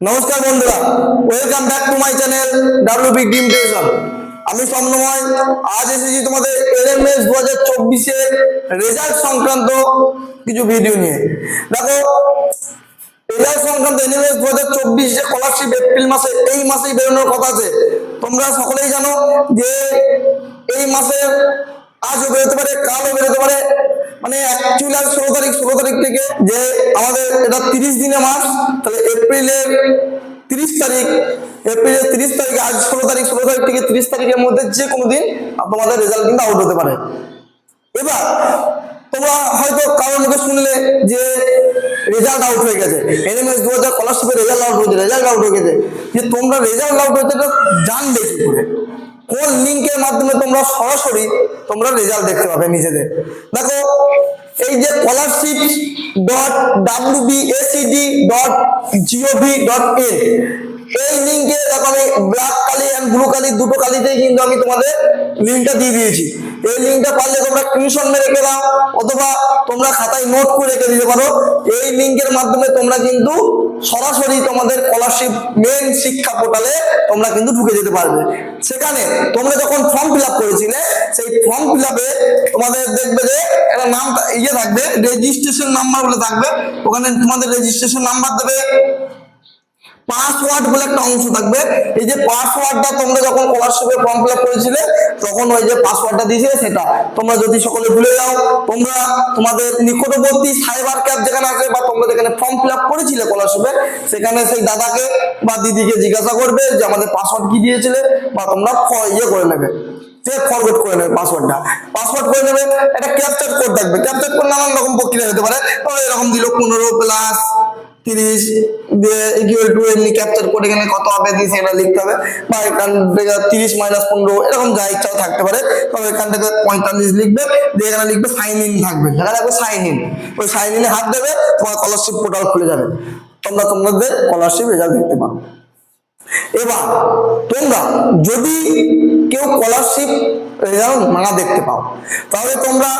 নমস্কার বন্ধুরা welcome back to my channel W B ডিম টেশন আমি স্বপ্নময়, আজ এসেছি তোমাদের এলএমএস দু হাজার চব্বিশের রেজাল্ট সংক্রান্ত কিছু ভিডিও নিয়ে। দেখো রেজাল্ট সংক্রান্ত এলএমএস দু হাজার চব্বিশ যে স্কলারশিপ এপ্রিল মাসে, এই মাসেই বেরোনোর কথা আছে। তোমরা সকলেই জানো যে এই মাসের আজও বেরোতে পারে, কালও বেরোতে পারে মানে অ্যাকচুয়ালি আজ ষোলো তারিখ ষোলো তারিখ থেকে যে আমাদের এটা তিরিশ দিনে মাস, তাহলে এপ্রিলের তিরিশ তারিখ এপ্রিলের তিরিশ তারিখে, আজ ষোলো তারিখ ষোলো তারিখ থেকে তিরিশ তারিখের মধ্যে যে কোনো দিন তোমাদের রেজাল্ট কিন্তু আউট হতে পারে। এবার তোমরা হয়তো কারোর মুখে শুনলে যে রেজাল্ট আউট হয়ে গেছে। এনএমএস দু হাজার স্কলারশিপের রেজাল্ট আউট হয়েছে রেজাল্ট আউট হয়ে গেছে। যে তোমরা রেজাল্ট আউট হয়েছে, এটা জানবে কি করে? কোন লিঙ্কের মাধ্যমে তোমরা সরাসরি তোমরা রেজাল্ট দেখতে পাবে নিজেদের। দেখো এই যে scholarship dot W BACD dot GOV dot in এই লিঙ্কে দেখো আমি ব্ল্যাক কালি অ্যান্ড ব্লু কালি, দুটো কালিতেই কিন্তু আমি তোমাদের লিঙ্কটা দিয়ে দিয়েছি। এই লিঙ্কটা পারলে তোমরা টিউশন রেখে দাও, অথবা তোমরা খাতায় নোট করে রেখে দিতে পারো। এই লিঙ্কের মাধ্যমে তোমরা কিন্তু সরাসরি তোমাদের স্কলারশিপ মেন শিক্ষা পোর্টালে তোমরা কিন্তু ঢুকে যেতে পারবে। সেখানে তোমরা যখন ফর্ম ফিল করেছিলে, সেই ফর্ম ফিল তোমাদের দেখবে যে একটা নাম ইয়ে থাকবে রেজিস্ট্রেশন নাম্বার বলে থাকবে। ওখানে তোমাদের রেজিস্ট্রেশন নাম্বার দেবে। পাসওয়ার্ড বলে একটা অংশ থাকবে। এই যে পাসওয়ার্ডটা তোমরা যখন স্কলারশিপের ফর্ম ফিল আপ করেছিলে, তখন ওই যে পাসওয়ার্ডটা দিয়েছিলে সেটা। তোমরা যদি সকলে ভুলে যাও, তোমরা তোমাদের নিকটবর্তী সাইবার ক্যাব যেখানে আছে বা তোমরা যেখানে ফর্ম ফিল আপ করেছিলে স্কলারশিপে সেখানে সেই দাদাকে বা দিদিকে জিজ্ঞাসা করবে যে আমাদের পাসওয়ার্ড কি দিয়েছিলে বা তোমরা ইয়ে করে নেবে। সে করে নেবে পাসওয়ার্ডটা পাসওয়ার্ড করে নেবে, একটা ক্যাপচার কোড থাকবে। ক্যাপচার কোড নানান রকম প্রক্রিয়া হতে পারে। এরকম দিল পনেরো প্লাস তিরিশ দিয়ে ইকুয়াল টু এমনি ক্যাপচার করে এখানে কত হবে দিয়ে সেটা লিখতে হবে। বা এখান থেকে তিরিশ মাইনাস পনেরো, এরকম যা ইচ্ছাও থাকতে পারে। তবে এখান থেকে পঁয়তাল্লিশ লিখবে, দিয়ে এখানে লিখবে সাইন ইন থাকবে। দেখা যাবে সাইন ইন ওই সাইন ইনে হাত দেবে, তোমার স্কলারশিপ পোর্টাল খুলে যাবে। তোমরা তোমাদের স্কলারশিপ রেজাল্ট দেখতে পাবে এবার, তোমরা যদি কেউ স্কলারশিপ রেজাল্ট না দেখতে পাও, তাহলে তোমরা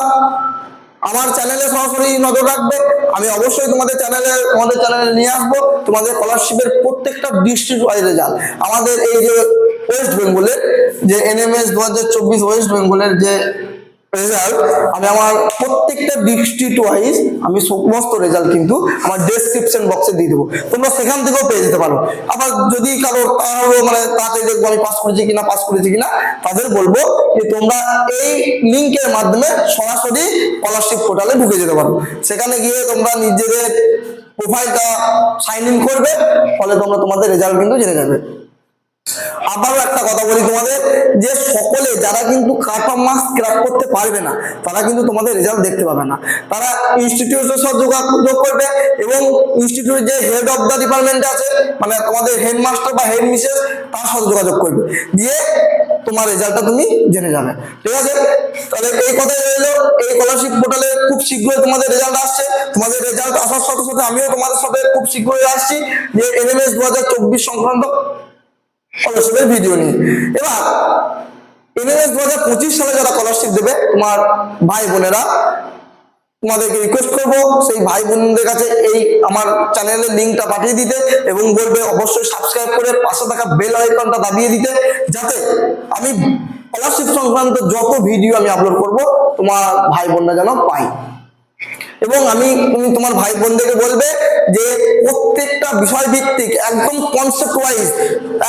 আমার চ্যানেলে সরাসরি নজর রাখবে। আমি অবশ্যই তোমাদের চ্যানেলে তোমাদের চ্যানেলে নিয়ে আসব। তোমাদের স্কলারশিপের প্রত্যেকটা ডিস্ট্রিক্ট ওয়াইজ রেজাল্ট আমাদের এই যে ওয়েস্ট বেঙ্গলের যে এনএমএস দু হাজার চব্বিশ ওয়েস্ট বেঙ্গলের যে রেজাল্ট আমি আমার প্রত্যেকটা ডিস্ট্রিক্ট ওয়াইজ আমি সমস্ত রেজাল্ট কিন্তু আমার ডেসক্রিপশন বক্সে দিয়ে দেবো। তোমরা সেখান থেকেও পেয়ে যেতে পারো। আবার যদি কারও কারও মানে তাতে দেখব আমি পাস করেছি কিনা পাস করেছি কিনা, তাদের বলব যে তোমরা এই লিঙ্কের মাধ্যমে সরাসরি স্কলারশিপ পোর্টালে ঢুকে যেতে পারো। সেখানে গিয়ে তোমরা নিজেদের প্রোফাইলটা সাইন ইন করবে, ফলে তোমরা তোমাদের রেজাল্ট কিন্তু জেনে যাবে। আবারও একটা কথা বলি তোমাদের, যে সকলে যারা কিন্তু কাট অফ মার্কস করতে পারবে না, তারা কিন্তু তোমাদের রেজাল্ট দেখতে পাবে না। তারা ইনস্টিটিউটের সাথে যোগাযোগ করবে এবং ইনস্টিটিউটের যে হেড অফ দ্য ডিপার্টমেন্ট আছে মানে তোমাদের হেডমাস্টার বা হেড মিসেস তার সাথে যোগাযোগ করবে। দিয়ে তোমার রেজাল্টটা তুমি জেনে যাবে। ঠিক আছে? তাহলে এই কথাই রইল। এই স্কলারশিপ পোর্টালে খুব শীঘ্রই তোমাদের রেজাল্ট আসছে। তোমাদের রেজাল্ট আসার সাথে সাথে আমিও তোমাদের সাথে খুব শীঘ্রই আসছি যে এনএমএস দু হাজার চব্বিশ সংক্রান্ত স্কলারশিপের ভিডিও নিয়ে এবার এনএস দু হাজার পঁচিশ সালে যারা স্কলারশিপ দেবে, তোমার ভাই বোনেরা, তোমাদেরকে রিকোয়েস্ট করব, সেই ভাই বোনদের কাছে এই আমার চ্যানেলের লিঙ্কটা পাঠিয়ে দিতে এবং বলবে অবশ্যই সাবস্ক্রাইব করে পাশে থাকা বেল আইকনটা দাবিয়ে দিতে, যাতে আমি স্কলারশিপ সংক্রান্ত যত ভিডিও আমি আপলোড করব, তোমার ভাই বোনরা যেন পাই এবং আমি, তুমি তোমার ভাই বোনদেরকে বলবে যে প্রত্যেকটা বিষয় ভিত্তিক একদম কনসেপ্ট ওয়াইজ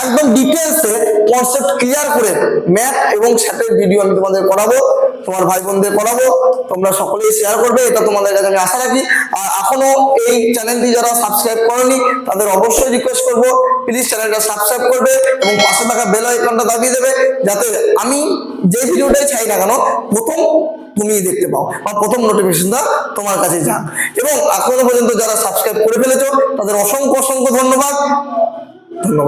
একদম ডিটেলসে কনসেপ্ট ক্লিয়ার করে ম্যাথ এবং স্যাটের ভিডিও আমি তোমাদের করাবো, তোমার ভাই বোনদের করাবো, তোমরা সকলেই শেয়ার করবে, এটা তোমাদের কাছে আমি আশা রাখি। আর এখনও এই চ্যানেলটি যারা সাবস্ক্রাইব করনি, তাদের অবশ্যই রিকোয়েস্ট করব প্লিজ চ্যানেলটা সাবস্ক্রাইব করবে এবং পাশে থাকা বেল আইকনটা দাবিয়ে দেবে, যাতে আমি যে ভিডিওটাই চাই না কেন, প্রথম তুমি দেখতে পাও বা প্রথম নোটিফিকেশনটা তোমার কাছে যাক। এবং এখনও পর্যন্ত যারা সাবস্ক্রাইব করে ফেলেছ, তাদের অসংখ্য অসংখ্য ধন্যবাদ। ধন্যবাদ।